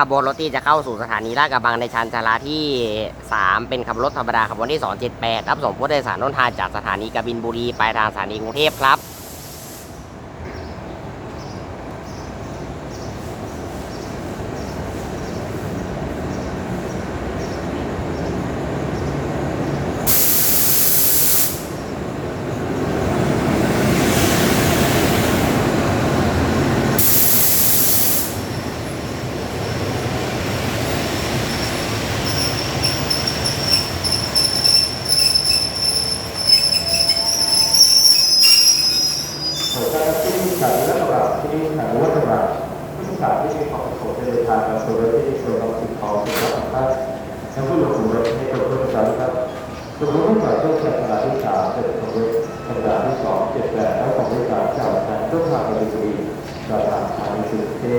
ขบวนรถที่จะเข้าสู่สถานีลาดกระบังในชานชาลาที่ 3 เป็นขบวนรถธรรมดาขบวนที่ 278 รับส่งผู้โดยสารต้นทางจากสถานีกบินบุรีไปทางสถานีกรุงเทพครับ หัวใจที่มีสายและตลาด ที่มีสาวัฒนธรรมผู้สารที่มีความประสงค์จะเดินทางกับตัวรถที่มีส่วนของสิ่งของสิ่งของท่างๆทั้งผู้หลบหลบให้กับผู้ศึกษารครับส่วนรถที่ผ่านช่วงสัปดาห์ที่สามเป็นของรถสัปดาห์ที่สองเจ็ดแปดและของบริการจากการต้นทางไปบุรีจากทางสถานีสุเท่